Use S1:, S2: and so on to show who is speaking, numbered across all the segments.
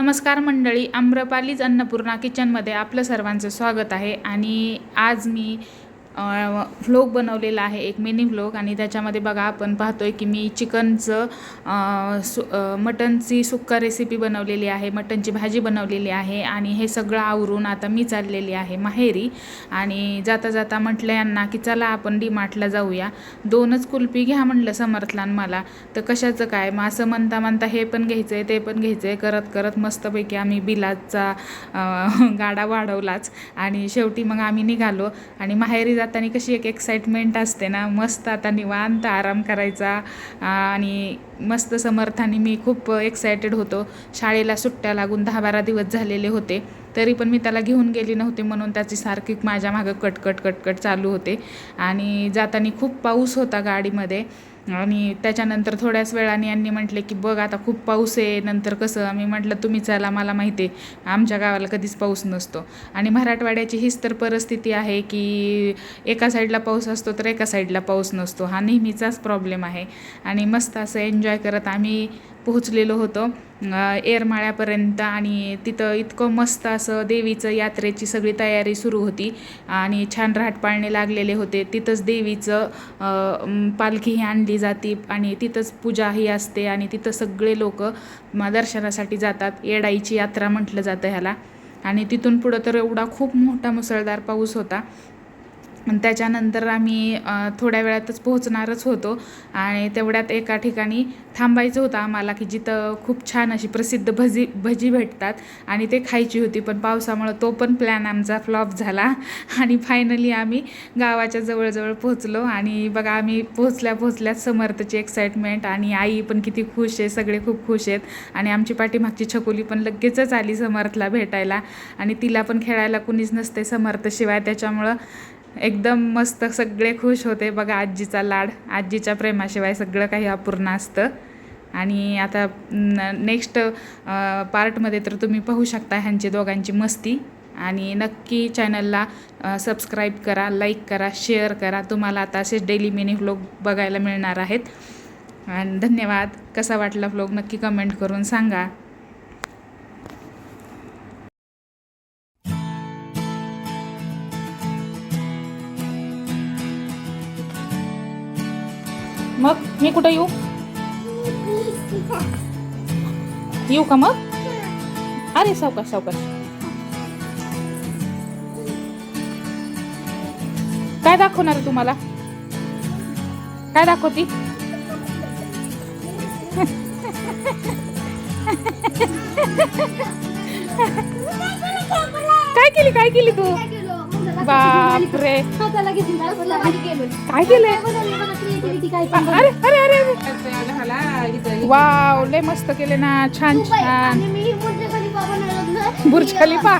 S1: नमस्कार मंडळी आम्रपालीज अन्नपूर्णा किचनमध्ये आपलं सर्वांचं स्वागत आहे आणि आज मी व्लॉग बनवलेला आहे एक मिनी व्लॉग आणि त्याच्यामध्ये बघा आपण पाहतो आहे की मी चिकनचं सु मटनची सुक्का रेसिपी बनवलेली आहे मटनची भाजी बनवलेली आहे. आणि हे सगळं आवरून आता मी चाललेली आहे माहेरी. आणि जाता जाता म्हटलं यांना की चला आपण डी मार्टला जाऊया. दोनच कुल्फी घ्या म्हटलं समर्थलान मला. तर कशाचं काय? मग असं म्हणता म्हणता हे पण घ्यायचं आहे ते पण घ्यायचं आहे करत करत मस्तपैकी आम्ही बिलाचा गाडा वाढवलाच. आणि शेवटी मग आम्ही निघालो. आणि माहेरी जाताना कशी एक एक्साइटमेंट असते ना मस्त आता निवांत आराम करायचा. आणि मस्त समर्थाने मी खूप एक्सायटेड होतो. शाळेला सुट्ट्या लागून दहा बारा दिवस झालेले होते. तरी पण मी त्याला घेऊन गेली नव्हती म्हणून त्याची सारखी माझ्या मागं कटकट कटकट चालू होते. आणि जाताना खूप पाऊस होता गाडीमध्ये. आणि त्याच्यानंतर थोड्याच वेळाने यांनी म्हटले की बघ आता खूप पाऊस आहे नंतर कसं? मी म्हटलं तुम्ही चला मला माहिती आहे आमच्या गावाला कधीच पाऊस नसतो. आणि मराठवाड्याची हीच तर परिस्थिती आहे की एका साईडला पाऊस असतो तर एका साईडला पाऊस नसतो. हा नेहमीचाच प्रॉब्लेम आहे. आणि मस्त असं एन्जॉय करत आम्ही पोहोचलेलो होतो. येरमाळ्यापर्यंत आणि तिथं इतकं मस्त असं देवीचं यात्रेची सगळी तयारी सुरू होती. आणि छान राहटपाळणे लागलेले होते. तिथंच देवीचं पालखीही पालखी ही आणली जाते आणि तिथंच पूजाही असते आणि तिथं सगळे लोक दर्शनासाठी जातात. येडाईची यात्रा म्हटलं जातं ह्याला. आणि तिथून पुढं तर एवढा खूप मोठा मुसळधार पाऊस होता. त्याच्यानंतर आम्ही थोड्या वेळातच पोहोचणारच होतो. आणि तेवढ्यात एका ठिकाणी थांबायचं होतं आम्हाला की जिथं खूप छान अशी प्रसिद्ध भजी भजी भेटतात आणि ते खायची होती. पण पावसामुळं तो पण प्लॅन आमचा फ्लॉप झाला. आणि फायनली आम्ही गावाच्या जवळजवळ पोहोचलो. आणि बघा आम्ही पोहोचल्या पोहोचल्याच समर्थची एक्साइटमेंट आणि आई पण किती खुश आहे सगळे खूप खुश आहेत. आणि आमची पाठीमागची छकोली पण लगेचच आली समर्थला भेटायला. आणि तिला पण खेळायला कुणीच नसते समर्थशिवाय त्याच्यामुळं एकदम मस्त सगळे खुश होते. बघा आजीचा लाड आजीच्या प्रेमाशिवाय सगळं काही अपूर्ण असतं. आणि आता नेक्स्ट पार्टमध्ये तर तुम्ही पाहू शकता ह्यांची दोघांची मस्ती. आणि नक्की चॅनलला सबस्क्राईब करा लाईक करा शेअर करा. तुम्हाला आता असेच डेली मिनी व्लॉग बघायला मिळणार आहेत. आणि धन्यवाद. कसा वाटला व्लॉग नक्की कमेंट करून सांगा. मग? मी कुठं येऊ? येऊ का मग? अरे सावकाश सावकाश. काय दाखवणार आहे तुम्हाला? काय दाखवती? काय केली काय केली तू? बापरे. काय केलंय? अरे अरे अरे वाव लय मस्त केले ना. छान छान. Burj Khalifa.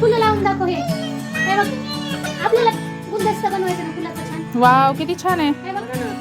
S2: फुलं लावून दाखव हे आपल्याला गुलदस्ता बनवायचा ना फुलाचा.
S1: वाव किती छान आहे